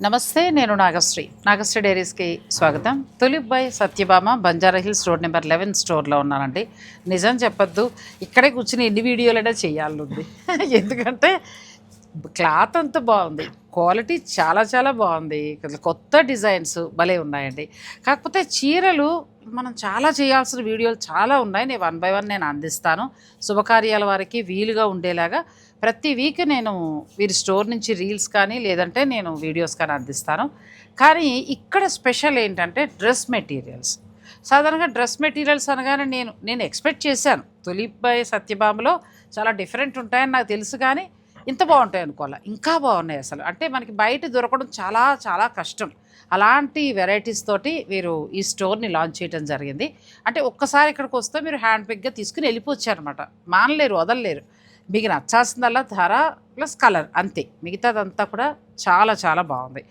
నమస్తే నేను నాగశ్రీ. నాగశ్రీ డైరీస్కి స్వాగతం. Tulip by Satyabhama Banjara Hills road number eleven స్టోర్లో ఉన్నానండి నిజం చెప్పొద్దు ఇక్కడే కూర్చుని ఎన్ని వీడియోలైనా చేయాలనుంది. ఎందుకంటే క్లాత్ అంతా బాగుంది క్వాలిటీ చాలా చాలా బాగుంది కొత్త డిజైన్స్ భలే ఉన్నాయండి. కాకపోతే చీరలు మనం చాలా చేయాల్సిన వీడియోలు చాలా ఉన్నాయి. నేను వన్ బై వన్ నేను అందిస్తాను. శుభకార్యాల వారికి వీలుగా ఉండేలాగా ప్రతి వీక్ నేను వీరి స్టోర్ నుంచి రీల్స్ కానీ లేదంటే నేను వీడియోస్ కానీ అందిస్తాను. కానీ ఇక్కడ స్పెషల్ ఏంటంటే డ్రెస్ మెటీరియల్స్. సాధారణంగా డ్రెస్ మెటీరియల్స్ అనగానే నేను నేను ఎక్స్పెక్ట్ చేశాను. తులిప్ బై సత్యభామలో చాలా డిఫరెంట్ ఉంటాయని నాకు తెలుసు కానీ ఇంత బాగుంటాయి అనుకోవాలి? ఇంకా బాగున్నాయి అసలు. అంటే మనకి బయట దొరకడం చాలా చాలా కష్టం. అలాంటి వెరైటీస్ తోటి వీరు ఈ స్టోర్ని లాంచ్ చేయడం జరిగింది. అంటే ఒక్కసారి ఇక్కడికి వస్తే మీరు హ్యాండ్ పిక్గా తీసుకుని వెళ్ళిపోవచ్చు అనమాట మానలేరు వదలలేరు. మీకు నచ్చాల్సిందల్లా ధర ప్లస్ కలర్ అంతే. మిగతాదంతా కూడా చాలా చాలా బాగుంది.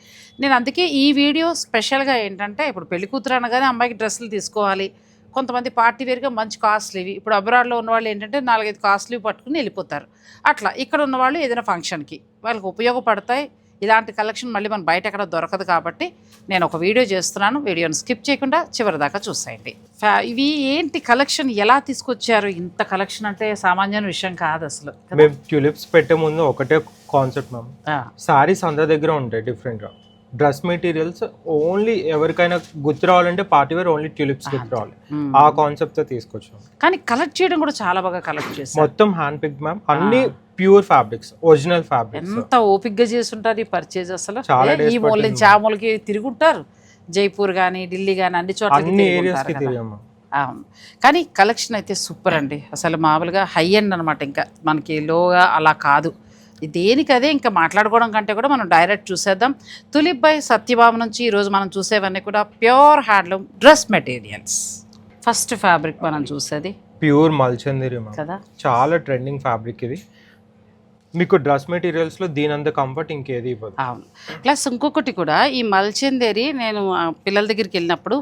నేను అందుకే ఈ వీడియో స్పెషల్గా ఏంటంటే ఇప్పుడు పెళ్ళి కూతురు అనగానే అమ్మాయికి డ్రెస్సులు తీసుకోవాలి. కొంతమంది పార్టీ వేరుగా మంచి కాస్ట్లీవి ఇప్పుడు అబ్రాడ్లో ఉన్నవాళ్ళు ఏంటంటే నాలుగైదు కాస్ట్లీవి పట్టుకుని వెళ్ళిపోతారు. అట్లా ఇక్కడ ఉన్న వాళ్ళు ఏదైనా ఫంక్షన్కి వాళ్ళకి ఉపయోగపడతాయి. ఇలాంటి కలెక్షన్ మళ్ళీ మన బయట ఎక్కడ దొరకదు కాబట్టి నేను ఒక వీడియో చేస్తున్నాను. వీడియోని స్కిప్ చేయకుండా చివరి దాకా చూసేయండి. ఇవి ఏంటి కలెక్షన్? ఎలా తీసుకొచ్చారు? ఇంత కలెక్షన్ అంటే సామాన్యమైన విషయం కాదు అసలు? మేము ట్యూలిప్స్ పెట్టే ముందు ఒకటే కాన్సెప్ట్ మ్యామ్ సారీస్ అందరి దగ్గర ఉంటాయి డిఫరెంట్గా డ్రెస్ మెటీరియల్స్ ఓన్లీ ఎవరికైనా గుర్తు రావాలంటే పార్టీ వేర్ ఓన్లీ ట్యూలిప్స్ గుర్తు రావాలి. ఆ కాన్సెప్ట్తో తీసుకొచ్చాం. కానీ కలెక్ట్ చేయడం కూడా చాలా బాగా కలెక్ట్ చేశారు. మొత్తం హ్యాండ్ పిక్ మ్యామ్ అన్ని ప్యూర్ ఫ్యాబ్రిక్స్ ఒరిజినల్ ఫ్యాబ్రిక్స్. ఎంత ఓపిక్గా చేస్తుంటారు ఈ పర్చేజ్ అసలు? ఈ మూల. నుంచి ఆ మూలకి తిరుగుంటారు? జైపూర్ కానీ ఢిల్లీ కానీ అన్ని చోట్ల అవును. కానీ కలెక్షన్ అయితే సూపర్ అండి. అసలు మామూలుగా హై ఎండ్ అనమాట ఇంకా. మనకి లోగా అలా కాదు. దేనికి అదే ఇంకా మాట్లాడుకోవడం కంటే కూడా మనం డైరెక్ట్ చూసేద్దాం. తులిప్ బై సత్యభామ నుంచి ఈరోజు మనం చూసేవన్నీ కూడా pure handloom dress materials. First fabric మనం చూసేది. ప్యూర్ మల్చందిరి కదా? చాలా ట్రెండింగ్ ఫ్యాబ్రిక్ ఇది. మీకు డ్రెస్ మెటీరియల్స్లో దీని అంత కంఫర్ట్ ఇంకేది ఇవ్వదు. అవును. ప్లస్ ఇంకొకటి కూడా ఈ మల్చెందేరి నేను ఆ, పిల్లల దగ్గరికి వెళ్ళినప్పుడు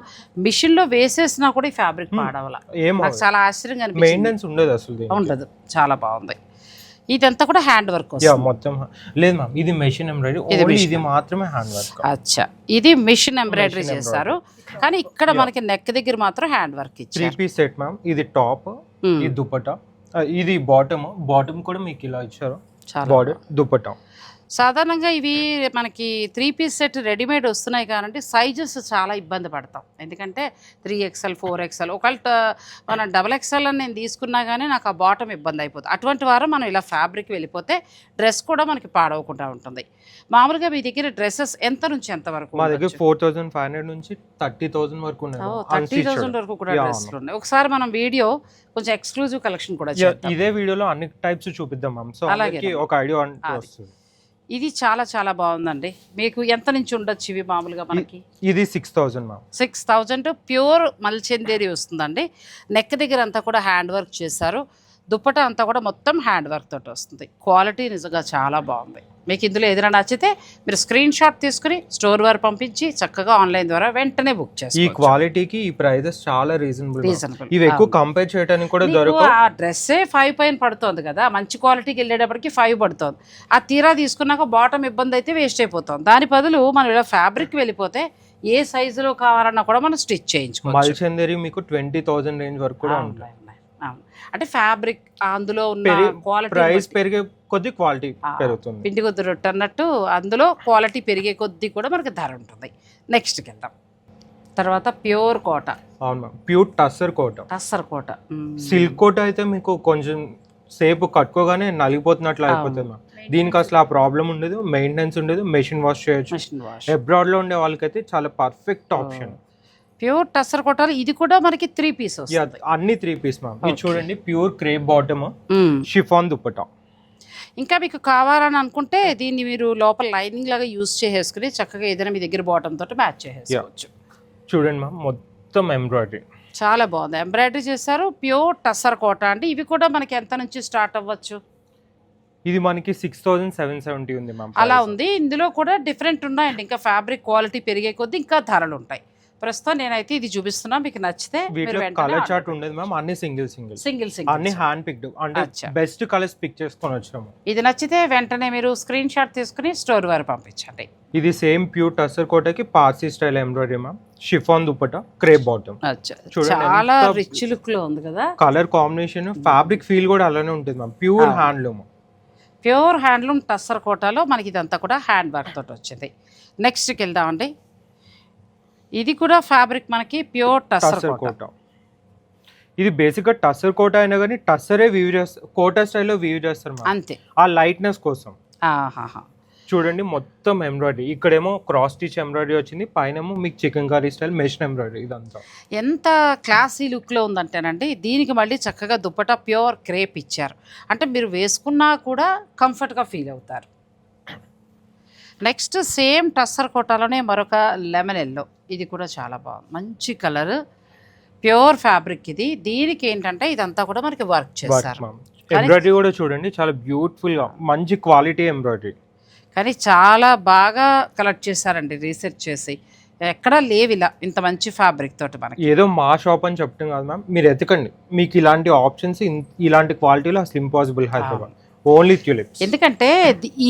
మిషన్లో వేసేసినా కూడా ఈ ఫ్యాబ్రిక్ పాడవల. ఏం నాకు చాలా ఆశ్చర్యంగా అనిపించింది. మెయింటెనెన్స్ ఉండదు అసలు దీనికి. ఉండదు. చాలా బాగుంది. ఇదంతా కూడా హ్యాండ్ వర్క్ యా మొత్తం లేదు మ్యామ్ ఇది మెషిన్ ఎంబ్రాయిడరీ. ఇది ఓన్లీ machine ఇది మాత్రమే హ్యాండ్ వర్క్. అచ్చా. ఇది మిషన్ ఎంబ్రాయిడరీ చేశారు. కానీ ఇక్కడ మనకి నెక్ దగ్గర మాత్రం హ్యాండ్ వర్క్ త్రీ ఇచ్చారు పీస్ సెట్ మ్యామ్. ఇది టాప్ Hmm. ఇది దుపట్టా. ఇది బాటమ్. బాటమ్ కూడా మీకు ఇలా ఇచ్చారు. చాలా బార్డర్ దుపట్టా సాధారణంగా ఇవి మనకి త్రీ పీస్ సెట్ రెడీమేడ్ వస్తున్నాయి కాబట్టి సైజెస్ చాలా ఇబ్బంది పడతాం. ఎందుకంటే త్రీ ఎక్స్ఎల్ ఫోర్ ఎక్స్ఎల్ ఒకవేళ మనం డబల్ ఎక్స్ఎల్ అని నేను తీసుకున్నా కానీ నాకు ఆ బాటమ్ ఇబ్బంది అయిపోతుంది. అటువంటి వారు మనం ఇలా ఫ్యాబ్రిక్ వెళ్ళిపోతే డ్రెస్ కూడా మనకి పాడవకుండా ఉంటుంది. మామూలుగా మీ దగ్గర డ్రెస్సెస్ ఎంత నుంచి ఎంత వరకు మా దగ్గర ఫోర్ థౌసండ్ ఫైవ్ హండ్రెడ్ నుంచి థర్టీ థౌసండ్ వరకు థర్టీ. థౌసండ్ వరకు కూడా డ్రెస్లు ఉన్నాయి. ఒకసారి మనం వీడియో కొంచెం ఎక్స్క్లూజివ్ కలెక్షన్ కూడా ఇదే వీడియోలో అన్ని టైప్స్ చూపిద్దాం మ్యామ్ సో అలాగే ఒక ఐడియా. వస్తుంది. ఇది చాలా చాలా బాగుందండి. మీకు ఎంత నుంచి ఉండొచ్చు ఇవి మామూలుగా మనకి? ఇది six ma'am six thousand pure మల్చెందేరి వస్తుందండి. నెక్ దగ్గర అంతా కూడా హ్యాండ్ వర్క్ చేశారు. దుప్పట అంతా కూడా మొత్తం హ్యాండ్ వర్క్ తోటి వస్తుంది. క్వాలిటీ నిజంగా చాలా బాగుంది. మీకు ఇందులో ఏదైనా నచ్చితే మీరు స్క్రీన్ షాట్ తీసుకుని స్టోర్ వారు పంపించి చక్కగా ఆన్లైన్ ద్వారా వెంటనే బుక్ ఈ చేసుకోవచ్చు. క్వాలిటీకి ఈ ప్రైజెస్ చాలా రీజనబుల్ రీజనబుల్. ఇవి ఎక్కువ కంపేర్ చేయడానికి కూడా దొరకవు. ఆ డ్రెస్సే ఫైవ్ పైన పడుతుంది కదా మంచి క్వాలిటీకి వెళ్ళేటప్పటికి ఫైవ్ పడుతుంది. ఆ తీరా తీసుకున్నాక బాటమ్ ఇబ్బంది అయితే వేస్ట్ అయిపోతుంది. దాని బదులు మనం ఇలా ఫ్యాబ్రిక్ వెళ్ళిపోతే ఏ సైజులో కావాలన్నా కూడా మనం స్టిచ్ చేయించుకోవచ్చు. మల్చందరి మీకు ట్వంటీ థౌసండ్ రేంజ్ వరకు కూడా ఉంటాయి. అంటే ఫ్యాబ్రిక్ అందులో ఉన్న క్వాలిటీ ప్రైస్ పెరిగే కొద్ది క్వాలిటీ. పెరుగుతుంది. పిండి కొద్ది రొట్టె అన్నట్టు అందులో క్వాలిటీ పెరిగే కొద్దీ కూడా మనకి ధర ఉంటుంది. నెక్స్ట్కి వెళ్దాం తర్వాత ప్యూర్ కోట. అవును ma'am. Pure tussar Kota. Tussar Kota. Silk Kota అయితే మీకు కొంచెం సేపు కట్టుకోగానే నలిగిపోతున్నట్లు అయిపోతుంది మ్యామ్. దీనికి అసలు ఆ ప్రాబ్లం ఉండదు మెయింటెనెన్స్ ఉండదు మెషిన్ వాష్ చేయొచ్చు. మిషన్ వాష్ అబ్రాడ్లో ఉండే వాళ్ళకైతే చాలా పర్ఫెక్ట్ ఆప్షన్ ప్యూర్ టస్సర్ కోటాలు ఇది కూడా మనకి త్రీ పీస్ అన్ని త్రీ పీస్ మ్యామ్ ఇది. చూడండి pure crepe bottom. Chiffon dupatta. ఇంకా మీకు కావాలని అనుకుంటే దీన్ని మీరు లోపల లైనింగ్ లాగా యూజ్ చేసేసుకుని చక్కగా ఏదైనా మీ దగ్గర బాటమ్ తోటి మ్యాచ్ చేసేసుకోవచ్చు. చూడండి మ్యామ్ మొత్తం ఎంబ్రాయిడరీ చాలా బాగుంది. ఎంబ్రాయిడరీ చేశారు. ప్యూర్ టస్సర్ కోట అంటే ఇవి కూడా మనకి ఎంత నుంచి స్టార్ట్ అవ్వచ్చు? ఇది మనకి సిక్స్ థౌసండ్ సెవెన్ సెవెంటీ ఉంది మ్యామ్ అలా ఉంది. ఇందులో కూడా డిఫరెంట్ ఉన్నాయండి. ఇంకా ఫ్యాబ్రిక్ క్వాలిటీ పెరిగే కొద్దీ ఇంకా ధరలు ఉంటాయి. ప్రస్తుతం నేనైతే ఇది చూపిస్తున్నా మీకు నచ్చితే వీటిలో కలర్ చార్ట్ ఉండదు మ్యామ్ అన్ని సింగిల్ సింగిల్ సింగిల్ అన్ని సింగిల్ హ్యాండ్ పిక్డ్ అంటే. బెస్ట్ కలర్స్ పిక్ చేసుకొని వచ్చినాము ఇది నచ్చితే వెంటనే మీరు స్క్రీన్ షాట్ తీసుకుని స్టోర్ వారు పంపించండి. ఇది same pure tussar కోటకి Parsi style embroidery ma'am chiffon dupatta crepe bottom అచ్చా. చూడండి చాలా రిచ్ లుక్లో ఉంది కదా. కలర్ కాంబినేషన్ ఫ్యాబ్రిక్ ఫీల్ కూడా అలానే ఉంటుంది ma'am pure handloom pure handloom tussar కోటాలో మనకి ఇదంతా కూడా హ్యాండ్ వర్క్ తోటి వచ్చింది. నెక్స్ట్కి వెళ్దామండి. ఇది కూడా ఫ్యాబ్రిక్ మనకి ప్యూర్ టస్సర్ కోట ఇది బేసిక్గా టసర్ కోట అయినా కానీ టసరే వీవ్ చేస్తారు కోట స్టైల్లో వీవ్ చేస్తారు అంతే. ఆ లైట్నెస్ కోసం. చూడండి మొత్తం ఎంబ్రాయిడరీ ఇక్కడేమో క్రాస్ స్టిచ్ ఎంబ్రాయిడరీ వచ్చింది పైనేమో మీకు chikankari style machine embroidery ఇదంతా. ఎంత క్లాసీ లుక్లో ఉందంటేనండి దీనికి మళ్ళీ చక్కగా దుప్పటా ప్యూర్ క్రేప్ ఇచ్చారు. అంటే మీరు వేసుకున్నా కూడా కంఫర్ట్గా ఫీల్ అవుతారు. నెక్స్ట్ సేమ్ టస్సర్ కోటాలోనే మరొక లెమన్ ఎల్లో ఇది కూడా చాలా బాగుంది మంచి కలర్. ప్యూర్ ఫ్యాబ్రిక్ ఇది. దీనికి ఏంటంటే ఇదంతా కూడా మనకి వర్క్ చేస్తారు. ఎంబ్రాయిడరీ కూడా చూడండి చాలా బ్యూటిఫుల్గా మంచి క్వాలిటీ ఎంబ్రాయిడరీ. కానీ చాలా బాగా కలెక్ట్ చేశారండి రీసెర్చ్ చేసి. ఎక్కడా లేవు ఇలా ఇంత మంచి ఫ్యాబ్రిక్ తోటి మనకి. ఏదో మా షాప్ అని చెప్తాం కాదు మ్యామ్. మీరు ఎతకండి. మీకు ఇలాంటి ఆప్షన్స్ ఇలాంటి క్వాలిటీలో అసలు ఇంపాసిబుల్ హైదరాబాద్. Only tulips. ఎందుకంటే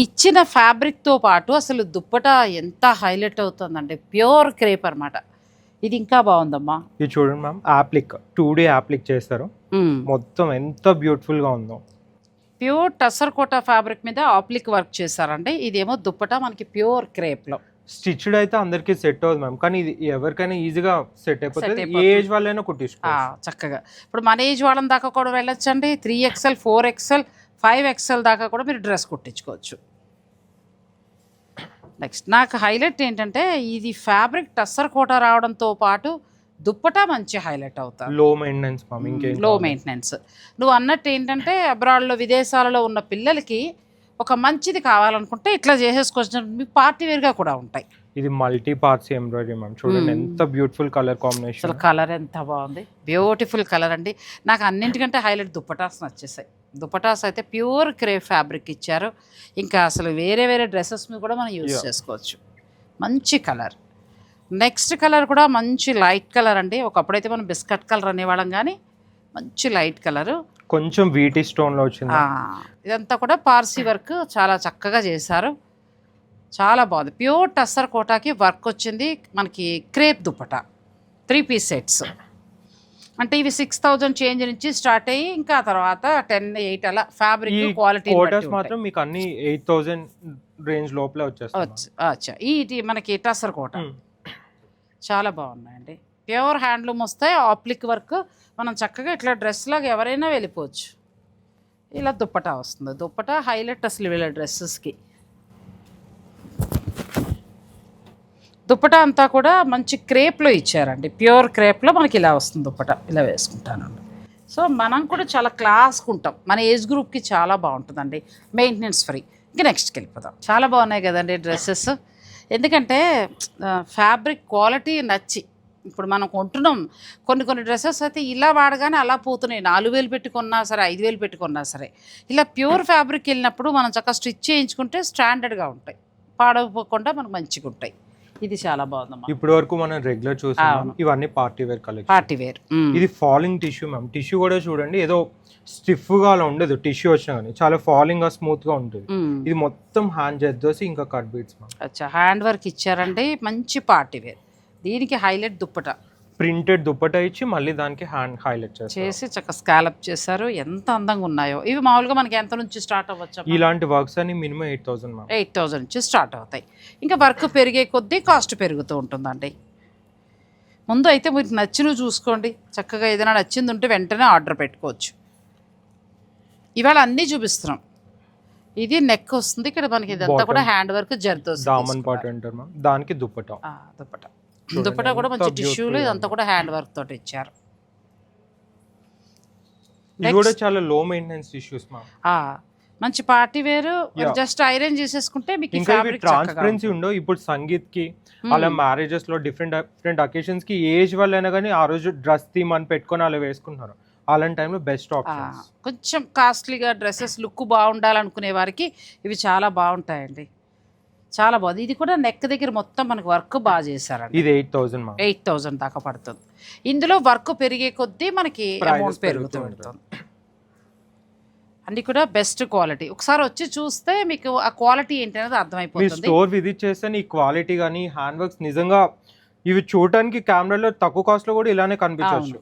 ఇచ్చిన ఫ్యాబ్రిక్తో పాటు అసలు దుప్పట ఎంత హైలైట్ అవుతుందండి ప్యూర్ క్రేప్ అన్నమాట. ఇది ఇంకా బాగుందమ్మా. ఇది చూడండి ma'am applique two D applique చేస్తారు. మొత్తం ఎంత బ్యూటిఫుల్గా ఉందో. ప్యూర్ టసర్ కోట ఫ్యాబ్రిక్ మీద ఆప్లిక్ వర్క్ చేశారండి. ఇదేమో దుప్పట మనకి ప్యూర్ క్రేప్లో. స్టిచ్డ్ అయితే అందరికి సెట్ అవుతుంది మ్యామ్ కానీ ఇది ఎవరికైనా ఈజీగా సెట్ అయిపోతుంది. ఏ. ఏజ్ వాళ్ళైనా కుట్టించుకోవచ్చు. చక్కగా. ఇప్పుడు మన ఏజ్ వాళ్ళని దాకా కూడా వెళ్ళొచ్చండి. Three XL four XL five XL దాకా కూడా మీరు డ్రెస్ కుట్టించుకోవచ్చు. నెక్స్ట్ నాకు హైలైట్ ఏంటంటే ఇది ఫ్యాబ్రిక్ టస్సర్ కోట రావడంతో పాటు దుప్పటా మంచి హైలైట్ అవుతారు లో మెయింటెనెన్స్లో? మెయింటెనెన్స్ నువ్వు అన్నట్టు ఏంటంటే అబ్రాడ్లో విదేశాలలో ఉన్న పిల్లలకి ఒక మంచిది కావాలనుకుంటే ఇట్లా చేసేసుకోవచ్చు. మీ పార్టీ వేర్గా కూడా ఉంటాయి. ఇది మల్టీ పార్ట్స్ ఎంబ్రాయిడరీ మ్యామ్ చూడండి Hmm. ఎంత బ్యూటిఫుల్ కలర్ కాంబినేషన్ కలర్ ఎంత బాగుంది. బ్యూటిఫుల్ కలర్ అండి. నాకు అన్నింటికంటే హైలైట్ దుప్పటాస్ నచ్చేసాయి. దుప్పటాస్ అయితే ప్యూర్ క్రే ఫ్యాబ్రిక్ ఇచ్చారు. ఇంకా అసలు వేరే వేరే డ్రెస్సెస్ మీద కూడా మనం యూజ్. చేసుకోవచ్చు. మంచి కలర్. నెక్స్ట్ కలర్ కూడా మంచి లైట్ కలర్ అండి. ఒకప్పుడైతే మనం బిస్కట్ కలర్ అనేవాళ్ళం కానీ మంచి లైట్ కలరు. కొంచెం వీటీ స్టోన్లో వచ్చింది? ఇదంతా కూడా పార్సీ వర్క్ చాలా చక్కగా చేశారు. చాలా బాగుంది. ప్యూర్ టస్సర్ కోటాకి వర్క్ వచ్చింది. మనకి crepe dupatta three piece sets. అంటే ఇవి సిక్స్ థౌజండ్ చేంజ్ నుంచి స్టార్ట్ అయ్యి ఇంకా తర్వాత టెన్ ఎయిట్ అలా ఫ్యాబ్రిక్ క్వాలిటీ కోటర్స్ మాత్రం మీకు అన్ని ఎయిట్ థౌసండ్ రేంజ్ లోపలే వచ్చేస్తాయి అచ్చా ఈ ఇది మనకి టస్సర్ కోట. చాలా బాగున్నాయండి. ప్యూర్ హ్యాండ్లూమ్ వస్తాయి ఆప్లిక్ వర్క్ మనం చక్కగా ఇట్లా డ్రెస్ లాగా ఎవరైనా వెళ్ళిపోవచ్చు. ఇలా దుప్పటా వస్తుంది. దుప్పటా హైలైట్ అసలు వీళ్ళ డ్రెస్సెస్కి దుప్పటా అంతా కూడా మంచి క్రేప్లో ఇచ్చారండి. ప్యూర్ క్రేప్లో మనకి ఇలా వస్తుంది దుప్పట. ఇలా వేసుకుంటానండి సో మనం కూడా చాలా క్లాస్గా ఉంటాం. మన ఏజ్ గ్రూప్కి చాలా బాగుంటుందండి. Maintenance free. ఇంకా నెక్స్ట్కి వెళ్ళిపోదాం. చాలా బాగున్నాయి కదండి డ్రెస్సెస్. ఎందుకంటే ఫ్యాబ్రిక్ క్వాలిటీ నచ్చి ఇప్పుడు మనం కొంటున్నాం. కొన్ని కొన్ని డ్రెస్సెస్ అయితే ఇలా వాడగానే అలా పోతున్నాయి. నాలుగు వేలు పెట్టుకున్నా సరే ఐదు వేలు పెట్టుకున్నా సరే. ఇలా ప్యూర్ ఫ్యాబ్రిక్ వెళ్ళినప్పుడు మనం చక్కగా స్టిచ్ చేయించుకుంటే స్టాండర్డ్గా ఉంటాయి. పాడవకుండా మనకు మంచిగా ఉంటాయి. ఇది చాలా బాగుందమ్మా. ఇప్పటి వరకు మనం రెగ్యులర్ చూసాం. ఇవన్నీ party wear collection party wear ఇది ఫాలింగ్ టిష్యూ మ్యామ్ టిష్యూ కూడా చూడండి ఏదో స్టిఫ్గా అలా ఉండదు టిష్యూ వచ్చినా కానీ. చాలా ఫాలింగ్గా స్మూత్గా ఉంటుంది ఇది మొత్తం హ్యాండ్ జెద్దోసి ఇంకా కట్ బీట్స్ మ్యామ్ అచ్చా హ్యాండ్ వర్క్ ఇచ్చారండి మంచి పార్టీ వేర్ దీనికి హైలైట్ దుప్పట. ప్రింటెడ్ దుప్పట ఇచ్చి మళ్ళీ దానికి హ్యాండ్ హైలైట్ చేస్తారు. చేసి చక్కగా స్కాలప్ చేశారు. ఎంత అందంగా ఉన్నాయో. ఇవి మామూలుగా మనకి ఎంత నుంచి స్టార్ట్ అవ్వచ్చు ఇలాంటి వర్క్స్ అని minimum eight thousand eight thousand నుంచి స్టార్ట్ అవుతాయి. ఇంకా వర్క్ పెరిగే కొద్దీ కాస్ట్ పెరుగుతూ ఉంటుందండి. ముందు అయితే మీకు నచ్చినవి చూసుకోండి. చక్కగా ఏదైనా నచ్చింది ఉంటే వెంటనే ఆర్డర్ పెట్టుకోవచ్చు. ఇవాళ అన్నీ చూపిస్తున్నాం. ఇది నెక్ వస్తుంది. ఇక్కడ మనకి ఇదంతా. కూడా హ్యాండ్ వర్క్ జర్దో దామన్ పాట్ అంటారు మ్యామ్. దానికి దుప్పట. దుప్పట. దుప్పట కూడా మంచి టిష్యూలు ఇదంతా. కూడా హ్యాండ్ వర్క్ తోటి ఇచ్చారు. ఇది కూడా. చాలా లో మెయింటెనెన్స్ ఇష్యూస్ మంచి పార్టీ వేరు. జస్ట్ ఐరన్ చేసేసుకుంటే మీకు ఇంకా ట్రాన్స్పరెన్సీ ఉండవు. ఇప్పుడు సంగీత్కి అలా మ్యారేజెస్లో డిఫరెంట్ డిఫరెంట్ అకేషన్స్కి ఏజ్ వాళ్ళైనా కానీ ఆ రోజు డ్రెస్ థీమ్ అని పెట్టుకొని అలా వేసుకుంటున్నారు. అలాంటి టైంలో బెస్ట్ ఆప్షన్స్ కొంచెం కాస్ట్లీగా డ్రెస్సెస్ లుక్ బాగుండాలనుకునే వారికి ఇవి చాలా బాగుంటాయండి. చాలా బాగుంది. ఇది కూడా నెక్ దగ్గర మొత్తం మనకి వర్క్ బాగా చేశారండి. ఇది ఎయిట్ థౌసండ్ ఎయిట్ థౌజండ్ దాకా పడుతుంది. ఇందులో వర్క్ పెరిగే కొద్దీ మనకి అమౌంట్ పెరుగుతూ ఉంటుంది. అన్ని కూడా బెస్ట్ క్వాలిటీ ఒకసారి వచ్చి చూస్తే మీకు ఆ క్వాలిటీ ఏంటి అనేది అర్థమైపోతుంది స్టోర్ విజిట్ చేస్తే ఈ క్వాలిటీ కానీ హ్యాండ్ వర్క్స్ నిజంగా ఇవి చూడటానికి కెమెరాలో తక్కువ కాస్ట్లో కూడా ఇలానే కనిపించవచ్చు.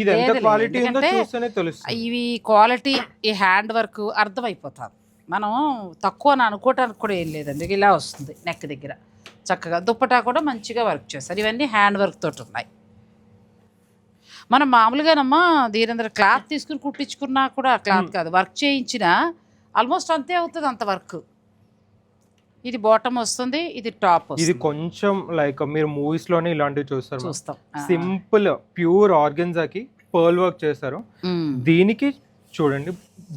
ఇది ఎంత క్వాలిటీ ఉందో చూస్తేనే తెలుస్తుంది. ఇవి క్వాలిటీ ఈ హ్యాండ్ వర్క్ అర్థమైపోతుంది మనం తక్కువ అని అనుకోవటానికి కూడా ఏం లేదండి. ఇలా వస్తుంది నెక్ దగ్గర. చక్కగా దుప్పటా కూడా మంచిగా వర్క్ చేస్తారు. ఇవన్నీ హ్యాండ్ వర్క్ తోటి ఉన్నాయి. మనం మామూలుగానమ్మా దీని క్లాత్ తీసుకుని కుట్టించుకున్నా కూడా క్లాత్ కాదు. వర్క్ చేయించిన ఆల్మోస్ట్ అంతే అవుతుంది అంత వర్క్. ఇది బాటమ్ వస్తుంది ఇది టాప్ ఇది కొంచెం లైక్ మీరు మూవీస్లోనే ఇలాంటివి చూస్తారు చూస్తాం. సింపుల్ ప్యూర్ ఆర్గన్జాకి పర్ల్ వర్క్ చేస్తారు. దీనికి చూడండి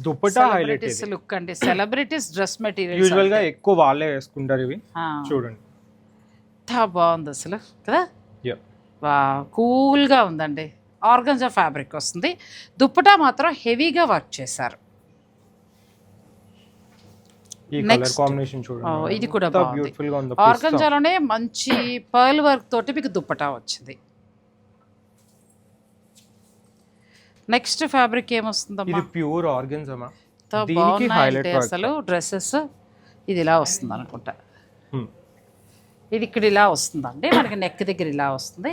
దుప్పటా హైలైట్ లుక్ అండి. సెలబ్రిటీస్ డ్రెస్ మెటీరియల్ యూజువల్గా ఎక్కువ వాళ్ళే వేసుకుంటారు ఇవి. చూడండి. బాగుంది అసలు కదా? కూల్గా ఉందండి. ఆర్గన్జా ఫ్యాబ్రిక్ వస్తుంది. దుప్పటా మాత్రం హెవీగా వర్క్ చేశారు. ఇది కూడా బాగుంది. గా ఉందో. ఆర్గంజాలోనే మంచి పర్ల్ వర్క్ తోటి మీకు దుప్పటా వచ్చింది. నెక్స్ట్ ఫ్యాబ్రిక్ ఏమొస్తుందమ్మా? ఇది ప్యూర్ ఆర్గన్స్ అమ్మా. దీనికి హైలైట్ అసలు డ్రెస్సెస్ ఇది ఇలా వస్తుంది అనుకుంటా. ఇది ఇక్కడ ఇలా వస్తుందండి మనకి నెక్ దగ్గర ఇలా వస్తుంది.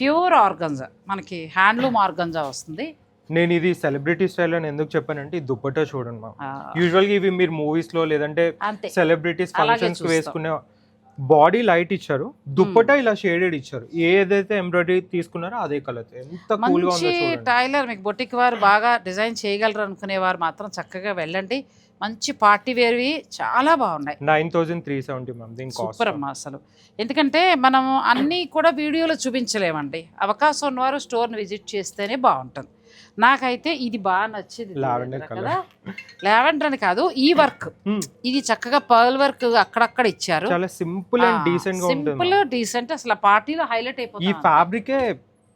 ప్యూర్ ఆర్గంజా మనకి హ్యాండ్లూమ్ ఆర్గంజా వస్తుంది. నేను ఇది సెలబ్రిటీ స్టైల్ అని ఎందుకు చెప్పానంటే ఈ దుప్పటా చూడండి మా ఆ, యూజువల్గా ఇవి మీరు మూవీస్లో లేదంటే సెలబ్రిటీస్ ఫంక్షన్స్. వేసుకునే బాడీ లైట్ ఇచ్చారు దుప్పటా ఇలా షేడెడ్ ఇచ్చారు. ఏదైతే ఎంబ్రాయిడరీ తీసుకున్నారో అదే కలర్. ఎంత కూల్గా ఉందో టైలర్ మీకు బొటిక్ వారు బాగా డిజైన్ చేయగలరు అనుకునే వారు మాత్రం చక్కగా వెళ్ళండి. మంచి పార్టీ వేర్వి చాలా బాగున్నాయి. Nine thousand three seventy ma'am దీని సూపర్ అమ్మా అసలు. ఎందుకంటే మనం అన్నీ కూడా వీడియోలో చూపించలేమండి. అవకాశం ఉన్నవారు స్టోర్ని విజిట్ చేస్తేనే బాగుంటుంది. నాకైతే ఇది బాగా నచ్చింది కదా. లావెండర్ అని కాదు ఈ వర్క్. ఇది చక్కగా పర్ల్ వర్క్ అక్కడక్కడ ఇచ్చారు. చాలా simple and decent simple decent అసలు పార్టీలో హైలైట్ ఈ అయిపోతుంది ఫ్యాబ్రికే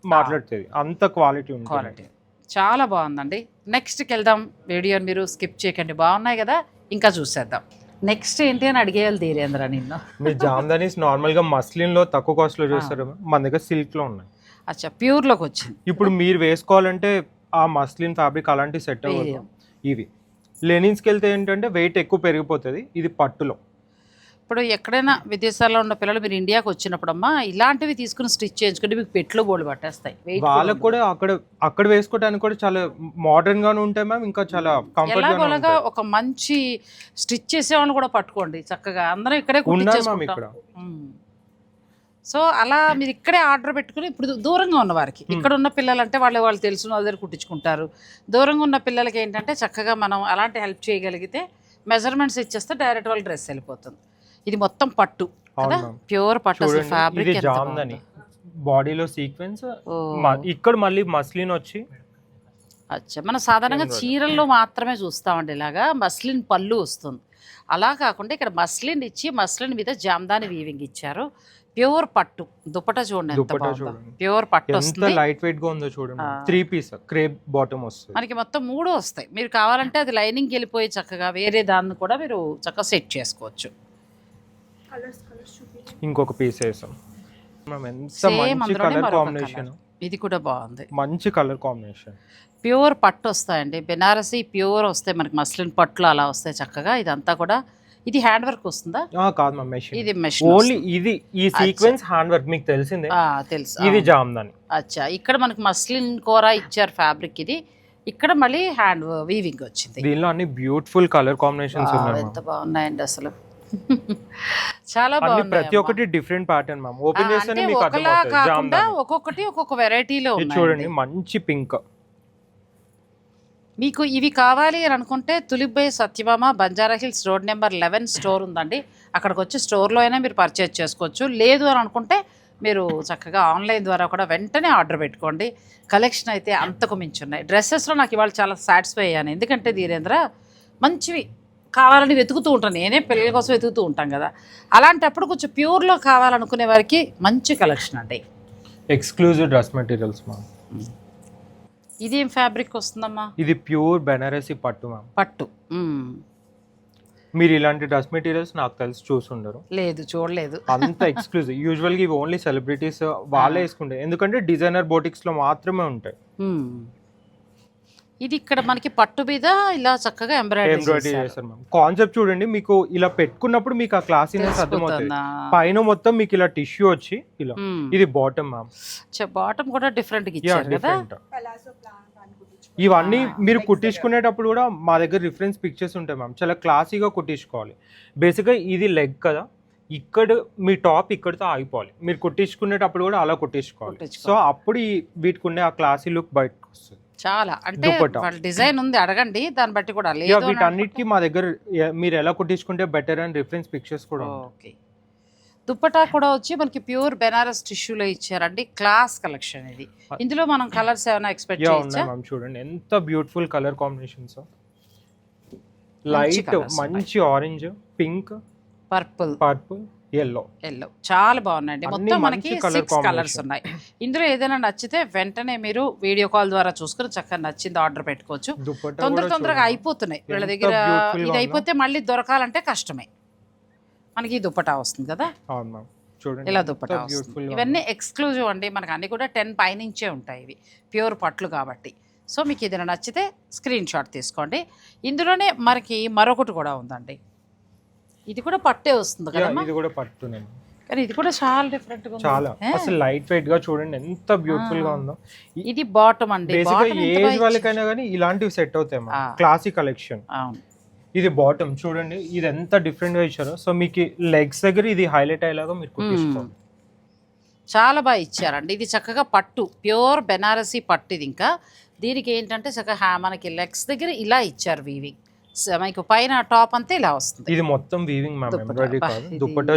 మాట్లాడుతుంది. అంత క్వాలిటీ ఉంటుంది. క్వాలిటీ చాలా బాగుందండి. నెక్స్ట్కి వెళ్దాం. వీడియోని మీరు స్కిప్ చేయకండి. బాగున్నాయి కదా? ఇంకా చూసేద్దాం. నెక్స్ట్ ఏంటి అని అడిగేయాలి ధీరేంద్ర నిన్ను. మీ జామ్దానీస్ నార్మల్గా మస్లిన్లో తక్కువ కాస్ట్లో చూస్తారు మన దగ్గర సిల్క్లో ఉన్నాయి. అచ్చా ప్యూర్లోకి వచ్చింది. ఇప్పుడు మీరు వేసుకోవాలంటే ఆ మస్లిన్ ఫ్యాబ్రిక్ అలాంటి సెట్ అవ్వదు. ఇవి. లెనిన్స్కి వెళ్తే ఏంటంటే వెయిట్ ఎక్కువ పెరిగిపోతుంది. ఇది పట్టులో. ఇప్పుడు ఎక్కడైనా విదేశాల్లో ఉన్న పిల్లలు మీరు ఇండియాకి వచ్చినప్పుడమ్మా ఇలాంటివి తీసుకుని స్టిచ్ చేయించుకుంటే మీకు పెట్లు బోర్డు పట్టేస్తాయి. వాళ్ళకు. కూడా అక్కడ అక్కడ వేసుకోవడానికి కూడా చాలా మోడర్న్ గాను ఉంటాయి మ్యామ్ ఇంకా చాలా ఎలాగోలాగా ఒక మంచి స్టిచ్ చేసే వాళ్ళని కూడా పట్టుకోండి. చక్కగా అందరం ఇక్కడే ఉన్నారు మ్యామ్ ఇక్కడ. సో అలా మీరు ఇక్కడే ఆర్డర్ పెట్టుకుని ఇప్పుడు దూరంగా ఉన్న వారికి. ఇక్కడ ఉన్న పిల్లలు అంటే వాళ్ళు వాళ్ళు తెలిసిన వాళ్ళ దగ్గర కుట్టించుకుంటారు. దూరంగా ఉన్న పిల్లలకి ఏంటంటే చక్కగా మనం అలాంటి హెల్ప్ చేయగలిగితే మెజర్మెంట్స్ ఇచ్చేస్తే డైరెక్ట్ వాళ్ళ డ్రెస్ వెళ్ళిపోతుంది. ఇది మొత్తం పట్టు కదా? ప్యూర్ పట్టు ఫ్యాబ్రిక్ బాడీలో సీక్వెన్స్ ఇక్కడ మళ్ళీ మస్లిన్ వచ్చి అచ్చా మనం సాధారణంగా. చీరల్లో మాత్రమే చూస్తామండి ఇలాగా. మస్లిన్ పళ్ళు వస్తుంది. అలా కాకుండా ఇక్కడ మస్లిన్ ఇచ్చి మస్లిన్ మీద జామ్దాని వీవింగ్ ఇచ్చారు. ప్యూర్ పట్టు. దుపట్టా చూడండి ఎంత బాగుందో. ప్యూర్ పట్టు ఎంత వస్తుంది. లైట్ వెయిట్గా ఉందో చూడండి. త్రీ పీస్ క్రేప్ బాటమ్ వస్తుంది. మనకి మొత్తం మూడు వస్తాయి. మీరు కావాలంటే అది లైనింగ్ వెళ్ళిపోయి చక్కగా వేరే దాన్ని కూడా మీరు చక్కగా సెట్ చేసుకోవచ్చు. ఇంకొక పీస్ వేసాం. సేమ్ అందులోనే కాంబినేషన్ ఇది కూడా బాగుంది. మంచి కలర్ కాంబినేషన్ ప్యూర్ పట్టు వస్తాయండి. బెనారసీ ప్యూర్ వస్తాయి మనకి మస్లిన్ పట్లు అలా వస్తాయి చక్కగా. ఇదంతా కూడా ఇది హ్యాండ్ వర్క్ వస్తుందా? కాదు మ్యామ్ మెషిన్. ఇది మెష్ ఓన్లీ ఇది ఈ సీక్వెన్స్ హ్యాండ్ వర్క్. మీకు తెలిసిందే. తెలుసు. ఇది. జామ్దాని. అచ్చా. ఇక్కడ మనకి మస్లిన్ కూర ఇచ్చారు ఫ్యాబ్రిక్ ఇది. ఇక్కడ మళ్ళీ హ్యాండ్ వీవింగ్ వచ్చింది. దీనిలో అన్ని బ్యూటిఫుల్ కలర్ కాంబినేషన్స్ ఉన్నాయి ఎంత బాగున్నాయండి అసలు. చాలా బాగున్నాయి ప్రతి. ఒక్కటి డిఫరెంట్ ప్యాటర్న్ మ్యామ్. ఓపెన్ అంటే మీకు అర్థమవుతుంది. జామ్దాని. ఒక్కొక్కటి ఒక్కొక్క వెరైటీలో ఉన్నాయి చూడండి మంచి పింక్. మీకు ఇవి కావాలి అని అనుకుంటే Tulip by Satyabhama Banjara Hills road number eleven store ఉందండి. అక్కడికి వచ్చి స్టోర్లో అయినా మీరు పర్చేజ్ చేసుకోవచ్చు. లేదు అని అనుకుంటే మీరు చక్కగా ఆన్లైన్ ద్వారా కూడా వెంటనే ఆర్డర్ పెట్టుకోండి. కలెక్షన్ అయితే అంతకు మించి ఉన్నాయి. డ్రెస్సెస్లో నాకు ఇవాళ చాలా సాటిస్ఫై అయ్యాను. ఎందుకంటే ధీరేంద్ర మంచివి కావాలని వెతుకుతూ ఉంటాను నేనే పిల్లల కోసం వెతుకుతూ ఉంటాం కదా. అలాంటప్పుడు కొంచెం ప్యూర్లో కావాలనుకునే వారికి మంచి కలెక్షన్ అండి. ఎక్స్క్లూజివ్ డ్రెస్ మెటీరియల్స్ మ్యామ్ ఇదేం ఫ్యాబ్రిక్ వస్తుందమ్మా? ఇది ప్యూర్ బెనారసి పట్టు మ్యామ్ పట్టు. మీరు ఇలాంటి డ్రెస్ మెటీరియల్స్ నాకు తెలిసి చూసుండరు లేదు చూడలేదు. అంత ఎక్స్క్లూజివ్ యూజువల్గా ఇవి ఓన్లీ సెలబ్రిటీస్ వాళ్ళే వేసుకుంటారు. ఎందుకంటే డిజైనర్ బోటిక్స్లో మాత్రమే ఉంటాయి. ఇది ఇక్కడ మనకి పట్టు మీద ఇలా చక్కగా ఎంబ్రాయిడరీ చేస్తారు మ్యామ్ కాన్సెప్ట్ చూడండి మీకు ఇలా పెట్టుకున్నప్పుడు మీకు ఆ క్లాసీనెస్ అర్థమవుతుంది. పైన మొత్తం మీకు ఇలా టిష్యూ వచ్చి ఇలా. ఇది బాటమ్ మ్యామ్ బాటమ్ కూడా డిఫరెంట్ ఇచ్చారు కదా? ఇవన్నీ మీరు కుట్టించుకునేటప్పుడు కూడా మా దగ్గర రిఫరెన్స్ పిక్చర్స్ ఉంటాయి మ్యామ్ చాలా క్లాసీగా కుట్టించుకోవాలి. బేసిక్గా ఇది లెగ్ కదా. ఇక్కడ మీ టాప్ ఇక్కడితో ఆగిపోవాలి. మీరు కుట్టించుకునేటప్పుడు కూడా అలా కుట్టించుకోవాలి. సో అప్పుడు ఈ వీటికి ఉండే ఆ క్లాసీ లుక్ బయటకు వస్తుంది. చాలా. అంటే. వాళ్ళ డిజైన్ ఉంది అడగండి దాన్ని బట్టి కూడా. లేదు వీటన్నిటికీ మా దగ్గర మీరు ఎలా కుట్టించుకుంటే బెటర్ అని రిఫరెన్స్ పిక్చర్స్ కూడా. ఓకే. దుప్పటా కూడా వచ్చి మనకి ప్యూర్ బెనారస్ టిష్యూలో ఇచ్చారండి క్లాస్ కలెక్షన్ ఇది. ఇందులో మనం కలర్స్ ఏమైనా ఎక్స్పెక్ట్ చేయొచ్చా? చూడండి. ఎంత బ్యూటిఫుల్ కలర్ కాంబినేషన్స్ లైట్ మంచి orange pink purple purple yellow yellow చాలా బాగున్నాయండి. మొత్తం మనకి సిక్స్ కలర్స్. ఉన్నాయి. ఇందులో ఏదైనా నచ్చితే వెంటనే మీరు వీడియో కాల్ ద్వారా చూసుకుని చక్కగా నచ్చింది ఆర్డర్ పెట్టుకోవచ్చు. తొందర తొందరగా. అయిపోతున్నాయి. వీళ్ళ దగ్గర ఇది. అయిపోతే మళ్ళీ దొరకాలంటే కష్టమే. మనకి దుప్పటా వస్తుంది కదా? ఇలా దుప్పటా వస్తుంది. ఇవన్నీ ఎక్స్క్లూజివ్ అండి. మనకు అన్ని కూడా టెన్ పైనుంచే ఉంటాయి ఇవి. ప్యూర్ పట్లు కాబట్టి. సో మీకు ఏదైనా నచ్చితే స్క్రీన్ షాట్ తీసుకోండి. ఇందులోనే మనకి మరొకటి కూడా ఉందండి. ఇది కూడా పట్టే వస్తుంది కదమ్మా? ఇది కూడా పట్టున్నాను కానీ ఇది కూడా చాలా డిఫరెంట్గా చాలా? అసలు లైట్ వెయిట్గా చూడండి ఎంత బ్యూటిఫుల్గా ఉందో. ఇది బాటమ్ అండి. ఏజ్ వాళ్ళకైనా కానీ ఇలాంటివి సెట్ అవుతాయి ఆ. మ్యామ్ క్లాసీ కలెక్షన్ ఇది బాటమ్ చూడండి ఇది ఎంత డిఫరెంట్గా ఇచ్చారో. సో మీకు లెగ్స్ దగ్గర ఇది హైలైట్ అయ్యేలాగా మీరు కుట్టించుకోవాలి చాలా బాగా ఇచ్చారండి. ఇది చక్కగా పట్టు ప్యూర్ బెనారసీ పట్టు ఇది ఇంకా. దీనికి ఏంటంటే చక్కగా మనకి లెగ్స్ దగ్గర ఇలా ఇచ్చారు వీవింగ్ మీకు పైన టాప్ అంతా ఇలా వస్తుంది. ఇది మొత్తం వీవింగ్ మ్యామ్. ఎంబ్రాయిడరీ కాదు.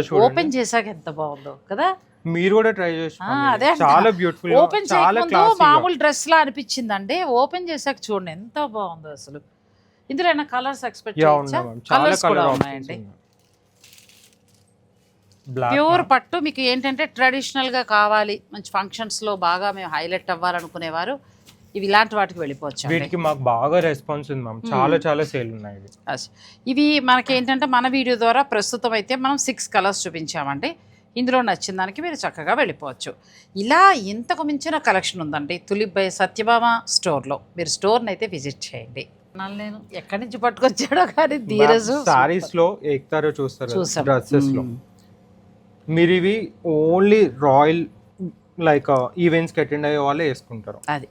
చూడండి. ఓపెన్ చేశాక ఎంత బాగుందో కదా? మీరు కూడా ట్రై చేసుకోండి అదే. చాలా బ్యూటిఫుల్ ఓపెన్ చాలా మామూలు డ్రెస్ లా అనిపించిందండి. ఓపెన్ చేశాక చూడండి ఎంత బాగుందో అసలు. ఇందులో ఏమైనా కలర్స్ ఎక్స్పెక్ట్ చేయొచ్చా? కలర్స్ కూడా ఉన్నాయండి. ప్యూర్ పట్టు మీకు ఏంటంటే ట్రెడిషనల్గా కావాలి. మంచి ఫంక్షన్స్లో బాగా మేము హైలైట్ అవ్వాలనుకునేవారు. ఇవి ఇలాంటి వాటికి వెళ్ళిపోవచ్చు. వీటికి మాకు బాగా రెస్పాన్స్ ఉంది మ్యామ్. చాలా చాలా సేల్ ఉన్నాయి ఇవి. మనకి ఏంటంటే మన వీడియో ద్వారా ప్రస్తుతం అయితే మనం సిక్స్ కలర్స్ చూపించామండి. ఇందులో నచ్చిన దానికి మీరు చక్కగా వెళ్ళిపోవచ్చు. ఇలా ఇంతకు మించిన కలెక్షన్ ఉందండి తులిప్ బై సత్యభామ స్టోర్లో. మీరు స్టోర్ని అయితే విజిట్ చేయండి. నేను ఎక్కడి నుంచి పట్టుకొచ్చాడో కానీ ధీరజు సారీస్లో ఎక్కుతారో చూస్తారు చూసాం. డ్రెస్సెస్లో. మీరు ఇవి ఓన్లీ రాయల్ లైక్ ఈవెంట్స్కి అటెండ్ అయ్యే వాళ్ళే వేసుకుంటారు. అది.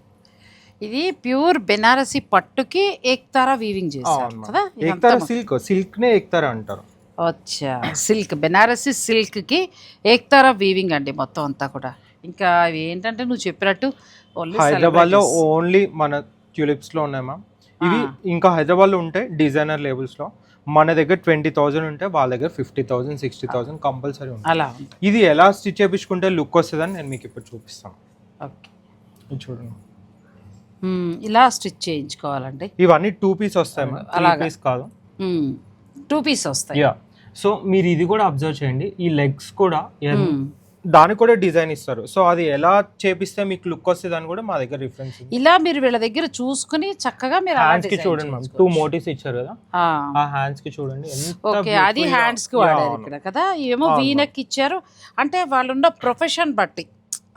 ఇది ప్యూర్ బెనారసి పట్టుకి ఏక్తారా వీవింగ్ చేశారు కదా? ఇదంతా ఎక్కుతారా సిల్క్ సిల్క్ నే ఎక్కుతారా అంటారు. అచ్చా సిల్క్ బెనారసి సిల్క్కి ఏక్తారా వీవింగ్ అండి మొత్తం అంతా కూడా. ఇంకా అవి ఏంటంటే నువ్వు చెప్పినట్టు ఓన్లీ హైదరాబాద్లో ఓన్లీ మన ట్యూలిప్స్లో ఉన్నాయి మ్యామ్. ఇవి. ఇంకా హైదరాబాద్లో ఉంటాయి డిజైనర్ లేబుల్స్లో మన దగ్గర ట్వంటీ థౌసండ్ ఉంటే వాళ్ళ దగ్గర fifty thousand sixty thousand compulsory ఉంటుంది అలా ఇది ఎలా స్టిచ్ చేపించుకుంటే లుక్ వస్తుందని నేను మీకు ఇప్పుడు చూపిస్తాను. ఓకే. చూడండి. ఇలా స్టిచ్ చేయించుకోవాలండి. ఇవన్నీ టూ పీస్ వస్తాయి. పీస్ కాదు. టూ పీస్ వస్తాయి. సో మీరు ఇది కూడా అబ్జర్వ్ చేయండి. ఈ లెగ్స్ కూడా. దానికి కూడా డిజైన్ ఇస్తారు. సో అది ఎలా చేపిస్తే మీకు లుక్ వస్తుంది అని కూడా మా దగ్గర రిఫరెన్స్ ఇలా మీరు వీళ్ళ దగ్గర చూసుకుని చక్కగా మీరు హ్యాండ్స్కి చూడండి మ్యామ్ టూ. మోటివ్స్ ఇచ్చారు కదా? ఆ. హ్యాండ్స్కి చూడండి. ఓకే అది హ్యాండ్స్కి వాడారు. ఇక్కడ కదా? ఏమో. వీనక్ ఇచ్చారు. అంటే వాళ్ళున్న ప్రొఫెషన్ బట్టి.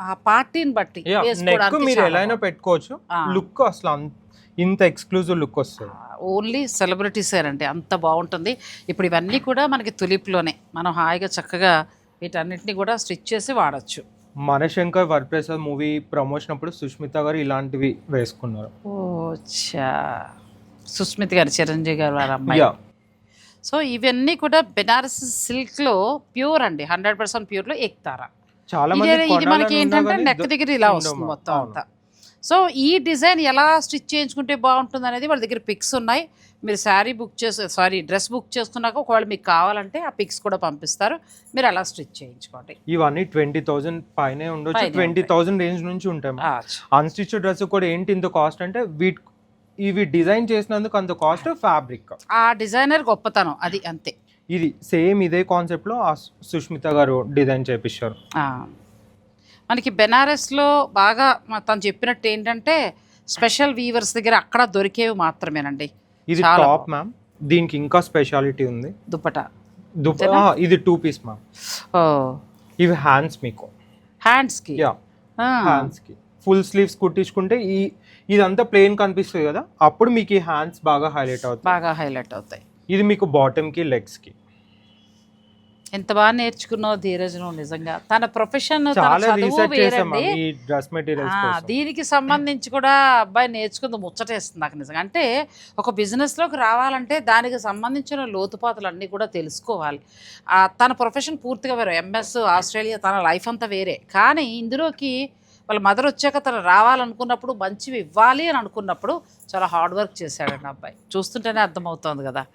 ఆ పార్టీని బట్టి నెక్ మీరు ఎలా పెట్టుకోవచ్చు. లుక్ అసలు ఇంత ఎక్స్క్లూజివ్ లుక్ వస్తుంది. ఓన్లీ సెలబ్రిటీస్ అండి అంత బాగుంటుంది. ఇప్పుడు ఇవన్నీ కూడా మనకి తులిప్లోనే మనం హాయిగా చక్కగా వీటన్నిటిని కూడా స్టిచ్ చేసి వాడచ్చు. మనశంకర్ వరప్రసాద్ మూవీ ప్రమోషన్ అప్పుడు సుష్మిత గారు ఇలాంటివి వేసుకున్నారు. సుస్మిత్ గారు చిరంజీవి గారు వారి అమ్మాయి. యా. సో ఇవన్నీ కూడా బెనారస్ సిల్క్లో ప్యూర్ అండి హండ్రెడ్ పర్సెంట్ ప్యూర్లో ఎక్కుతారా చాలా ఇదే మనకి ఏంటంటే నెక్ దగ్గర ఇలా వస్తుంది మొత్తం. అంతా. సో ఈ డిజైన్ ఎలా స్టిచ్ చేయించుకుంటే బాగుంటుంది అనేది వాళ్ళ దగ్గర పిక్స్ ఉన్నాయి. మీరు శారీ బుక్ చేసి సారీ డ్రెస్ బుక్ చేసుకున్నాక ఒకవేళ మీకు కావాలంటే ఆ పిక్స్ కూడా పంపిస్తారు. మీరు అలా స్టిచ్ చేయించుకోండి. ఇవన్నీ ట్వంటీ థౌసండ్ పైనే ఉండొచ్చు. ట్వంటీ. థౌసండ్ రేంజ్ నుంచి ఉంటాయి అన్స్టిచ్ డ్రెస్ కూడా ఏంటి ఇంత కాస్ట్ అంటే వీటి ఇవి డిజైన్ చేసినందుకు అంత కాస్ట్ ఫ్యాబ్రిక్. ఆ డిజైనర్ గొప్పతనం అది అంతే. ఇది సేమ్ ఇదే కాన్సెప్ట్లో ఆ సుష్మిత గారు డిజైన్ చేపించారు ఆ. మనకి బెనారస్లో బాగా తను చెప్పినట్టు ఏంటంటే స్పెషల్ వీవర్స్ దగ్గర అక్కడ దొరికేవి మాత్రమేనండి. ఇది టాప్. మ్యామ్. దీనికి ఇంకా స్పెషాలిటీ ఉంది. దుప్పట. దుప్ప ఆ, ఇది టూ పీస్ మ్యామ్. ఇవి హ్యాండ్స్ మీకు. హ్యాండ్స్కి? యా. హ్యాండ్స్కి ఫుల్ స్లీవ్స్ కుట్టించుకుంటే ఈ ఇదంతా ప్లెయిన్ కనిపిస్తుంది కదా అప్పుడు మీకు ఈ హ్యాండ్స్ బాగా హైలైట్ అవుతాయి. బాగా హైలైట్ అవుతాయి. ఇది మీకు బాటమ్కి లెగ్స్కి ఎంత బాగా నేర్చుకున్నావు ధీరజ్ నువ్వు నిజంగా. తన ప్రొఫెషన్ దీనికి సంబంధించి కూడా అబ్బాయి నేర్చుకుంది ముచ్చటేస్తుంది నాకు నిజంగా. అంటే ఒక బిజినెస్లోకి రావాలంటే దానికి సంబంధించిన లోతుపాతులు అన్నీ కూడా తెలుసుకోవాలి. ఆ, తన ప్రొఫెషన్ పూర్తిగా వేరే. ఎంఎస్ ఆస్ట్రేలియా తన లైఫ్ అంతా వేరే. కానీ ఇందులోకి వాళ్ళ మదర్ వచ్చాక తను రావాలనుకున్నప్పుడు మంచివి ఇవ్వాలి అని అనుకున్నప్పుడు చాలా హార్డ్ వర్క్ చేశాడండి అబ్బాయి. చూస్తుంటేనే అర్థమవుతోంది కదా.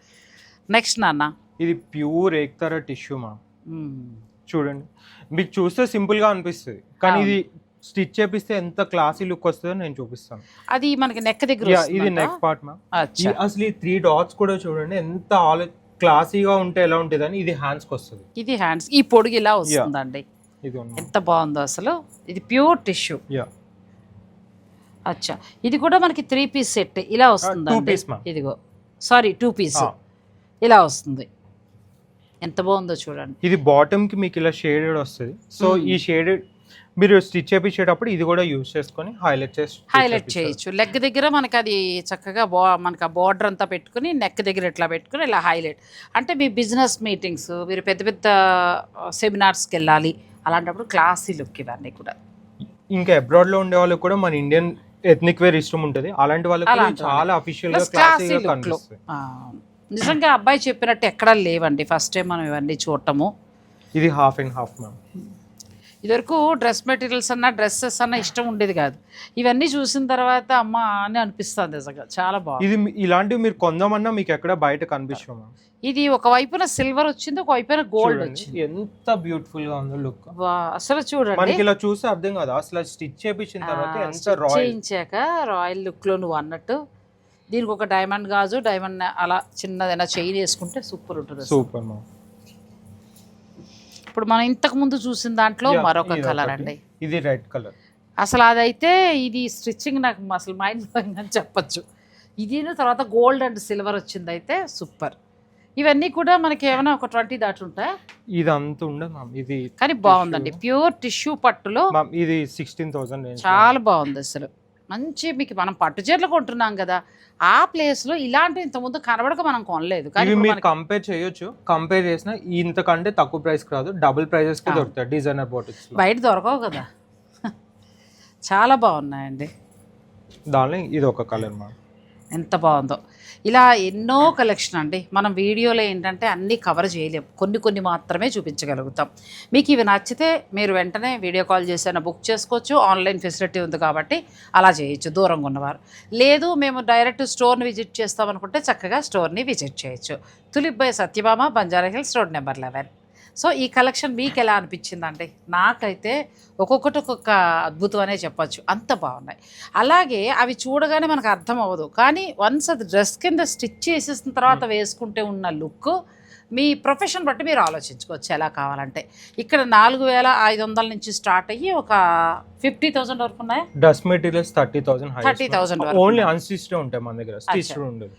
నెక్స్ట్ నాన్న. ఇది ప్యూర్ ఏక్తర టిష్యూ మ్మ్. చూడండి. మీకు చూస్తే సింపుల్గా అనిపిస్తుంది. కానీ. ఇది స్టిచ్ చేపిస్తే ఎంత క్లాసీ లుక్ వస్తుందో నేను చూపిస్తాను. అది మనకి నెక్ దగ్గర ఇది? నెక్ పార్ట్ అచ్చా. అసలు ఈ త్రీ డాట్స్ కూడా చూడండి ఎంత ఆలో క్లాసీగా ఉంటే ఎలా ఉంటుంది అని ఇది హ్యాండ్స్కి వస్తుంది. ఇది హ్యాండ్స్ ఈ పొడుగు ఇలా వస్తుందండి. ఇది ఎంత బాగుందో అసలు. ఇది ప్యూర్ టిష్యూ. యా. అచ్చా. ఇది కూడా మనకి త్రీ పీస్ సెట్ ఇలా వస్తుంది. ఇదిగో. Sorry two piece. ఇలా వస్తుంది. ఎంత బాగుందో చూడండి. ఇది బాటమ్కి మీకు ఇలా షేడెడ్ వస్తుంది. సో. ఈ షేడెడ్ మీరు స్టిచ్ చేపించేటప్పుడు ఇది కూడా యూజ్ చేసుకొని హైలైట్ చేసి హైలైట్ చేయొచ్చు. లెగ్ దగ్గర మనకి అది చక్కగా బా మనకి ఆ బార్డర్ అంతా పెట్టుకుని నెక్ దగ్గర ఇట్లా పెట్టుకుని ఇలా హైలైట్ అంటే మీ బిజినెస్ మీటింగ్స్ మీరు పెద్ద పెద్ద సెమినార్స్కి వెళ్ళాలి. అలాంటప్పుడు క్లాసీ లుక్ ఇవన్నీ కూడా. ఇంకా అబ్రాడ్లో ఉండే వాళ్ళకి కూడా మన ఇండియన్ ఎథ్నిక్ వేర్ ఇష్టం ఉంటుంది. అలాంటి వాళ్ళకి చాలా అఫీషియల్గా క్లాసీ నిజంగా అబ్బాయి చెప్పినట్టు ఎక్కడా లేవండి. ఫస్ట్ టైం మనం ఇవన్నీ చూడటము. ఇది హాఫ్ అండ్ హాఫ్ మ్యామ్ ఇదివరకు డ్రెస్ మెటీరియల్స్ అన్న డ్రెస్సెస్ అన్న ఇష్టం ఉండేది కాదు. ఇవన్నీ చూసిన తర్వాత అమ్మ అని అనిపిస్తుంది నిజంగా. చాలా బాగుంది. ఇది ఇలాంటివి మీరు కొందామన్నా మీకు ఎక్కడ బయట కనిపించాం ఇది ఒక వైపున సిల్వర్ వచ్చింది ఒక వైపున గోల్డ్ వచ్చింది. ఎంత బ్యూటిఫుల్గా ఉందో లుక్ అసలు చూడండి. మనకి ఇలా చూస్తే అర్థం కాదు. అసలు స్టిచ్ చేపించిన తర్వాత ఎంత రాయల్ చేయించాక రాయల్ లుక్లో నువ్వు అన్నట్టు దీనికి ఒక డైమండ్ గాజు డైమండ్ అలా చిన్నదైనా చైన్ వేసుకుంటే సూపర్ ఉంటుంది. సూపర్ ఇప్పుడు మనం ఇంతకు ముందు చూసిన దాంట్లో మరొక కలర్. అండి. ఇది రెడ్ కలర్ అసలు అదైతే ఇది స్టిచ్చింగ్ నాకు అసలు మైండ్ బ్లోయింగ్ అని చెప్పొచ్చు. ఇది తర్వాత గోల్డ్ అండ్ సిల్వర్ వచ్చింది అయితే సూపర్ ఇవన్నీ కూడా మనకి ఏమైనా ఒక ట్వంటీ దాటి ఉంటాయి? ఇది అంత ఉండదు ఇది కానీ బాగుందండి. ప్యూర్ టిష్యూ పట్టులో ఇది సిక్స్టీన్ థౌసండ్ చాలా బాగుంది అసలు. మంచి మీకు మనం పట్టు చీరలు కొంటున్నాం కదా ఆ ప్లేస్లో ఇలాంటి ఇంతకుముందు కనబడక మనం కొనలేదు. కానీ ఇవి మీరు కంపేర్ చేయొచ్చు. కంపేర్ చేసిన ఇంతకంటే తక్కువ ప్రైస్ రాదు. Double prices. దొరుకుతాయి డిజైనర్ బాటిక్స్ బయట దొరకవు కదా. చాలా బాగున్నాయండి. దానిలో ఇది ఒక కలర్ మ్యామ్ ఎంత బాగుందో. ఇలా ఎన్నో కలెక్షన్ అండి. మనం వీడియోలో ఏంటంటే అన్నీ కవర్ చేయలేం. కొన్ని కొన్ని మాత్రమే చూపించగలుగుతాం. మీకు ఇవి నచ్చితే మీరు వెంటనే వీడియో కాల్ చేసైనా బుక్ చేసుకోవచ్చు. ఆన్లైన్ ఫెసిలిటీ ఉంది కాబట్టి అలా చేయొచ్చు. దూరంగా ఉన్నవారు. లేదు మేము డైరెక్ట్ స్టోర్ని విజిట్ చేస్తామనుకుంటే చక్కగా స్టోర్ని విజిట్ చేయొచ్చు. Tulip by Satyabhama Banjara Hills road number eleven so ఈ కలెక్షన్ మీకు ఎలా అనిపించిందండి? నాకైతే ఒక్కొక్కటి ఒక్కొక్క అద్భుతం అనే చెప్పొచ్చు. అంత బాగున్నాయి. అలాగే అవి చూడగానే మనకు అర్థం అవ్వదు. కానీ వన్స్ అది డ్రెస్ కింద స్టిచ్ చేసేసిన తర్వాత వేసుకుంటే ఉన్న లుక్ మీ ప్రొఫెషన్ బట్టి మీరు ఆలోచించుకోవచ్చు ఎలా కావాలంటే. ఇక్కడ నాలుగు వేల ఐదు వందల నుంచి స్టార్ట్ అయ్యి ఒక ఫిఫ్టీ థౌసండ్ వరకు ఉన్నాయా? డస్ట్ మెటీరియల్స్ థర్టీ థౌసండ్ 30,000 వరకు ఓన్లీ. అన్స్టిచ్డ్ ఉంటాయి మన దగ్గర. ఉండదు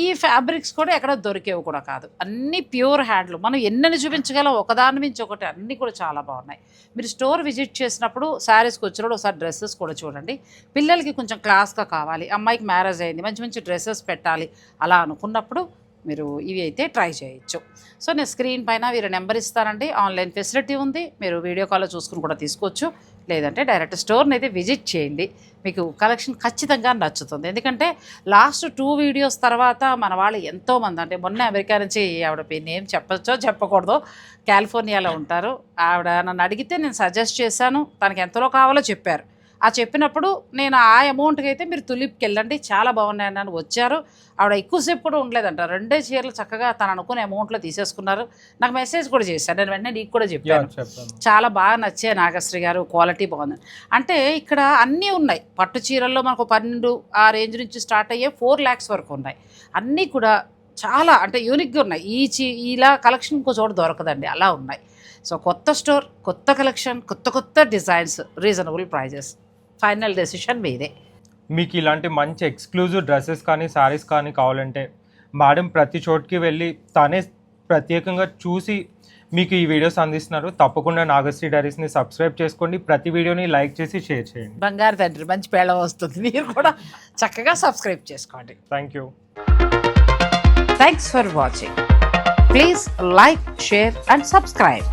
ఈ ఫ్యాబ్రిక్స్ కూడా ఎక్కడ దొరికేవి కూడా కాదు. అన్ని ప్యూర్ హ్యాండ్లు మనం ఎన్నని చూపించగలం? ఒకదాని మించి ఒకటి అన్నీ కూడా చాలా బాగున్నాయి. మీరు స్టోర్ విజిట్ చేసినప్పుడు శారీస్కి వచ్చినప్పుడు ఒకసారి డ్రెస్సెస్ కూడా చూడండి. పిల్లలకి కొంచెం క్లాస్గా కావాలి. అమ్మాయికి మ్యారేజ్ అయింది. మంచి మంచి డ్రెస్సెస్ పెట్టాలి. అలా అనుకున్నప్పుడు మీరు ఇవి అయితే ట్రై చేయొచ్చు. సో నేను స్క్రీన్ పైన వీరు నెంబర్ ఇస్తానండి ఆన్లైన్ ఫెసిలిటీ ఉంది. మీరు వీడియో కాల్లో చూసుకుని కూడా తీసుకోవచ్చు. లేదంటే డైరెక్ట్ స్టోర్ని అయితే విజిట్ చేయండి. మీకు కలెక్షన్ ఖచ్చితంగా నచ్చుతుంది. ఎందుకంటే లాస్ట్ టూ వీడియోస్ తర్వాత మన వాళ్ళు ఎంతోమంది అంటే మొన్న అమెరికా నుంచి ఆవిడ నేమ్ చెప్పచ్చో చెప్పకూడదో కాలిఫోర్నియాలో ఉంటారు. ఆవిడ నన్ను అడిగితే నేను సజెస్ట్ చేశాను. తనకి ఎంతలో కావాలో చెప్పారు. ఆ చెప్పినప్పుడు నేను ఆ అమౌంట్కి అయితే మీరు తులిప్కి వెళ్ళండి చాలా బాగున్నాయని అని వచ్చారు. ఆవిడ ఎక్కువసేపు కూడా ఉండలేదంట. రెండే చీరలు చక్కగా తను అనుకునే అమౌంట్లో తీసేసుకున్నారు. నాకు మెసేజ్ కూడా చేశారు. నేను వెంటనే నీకు కూడా చెప్పాను. చాలా బాగా నచ్చాయి నాగశ్రీ గారు క్వాలిటీ బాగుంది. అంటే ఇక్కడ అన్నీ ఉన్నాయి. పట్టు చీరల్లో మనకు పన్నెండు ఆ రేంజ్ నుంచి స్టార్ట్ అయ్యే ఫోర్ ల్యాక్స్ వరకు ఉన్నాయి. అన్నీ కూడా చాలా అంటే యూనిక్గా ఉన్నాయి. ఈ చీ ఇలా కలెక్షన్ ఇంకో చోట దొరకదండి. అలా ఉన్నాయి. సో కొత్త స్టోర్ కొత్త కలెక్షన్ కొత్త కొత్త designs reasonable prices final decision మీదే. మీకు ఇలాంటి మంచి ఎక్స్క్లూజివ్ డ్రెస్సెస్ కానీ శారీస్ కానీ కావాలంటే మేడం ప్రతి చోటుకి వెళ్ళి తనే ప్రత్యేకంగా చూసి మీకు ఈ వీడియోస్ అందిస్తున్నారు. తప్పకుండా నాగశ్రీ డైరీస్ని సబ్స్క్రైబ్ చేసుకోండి. ప్రతి వీడియోని లైక్ చేసి షేర్ చేయండి. బంగారు తండ్రి మంచి పేళ వస్తుంది. మీరు కూడా చక్కగా సబ్స్క్రైబ్ చేసుకోండి. Thank you thanks for watching please like share and subscribe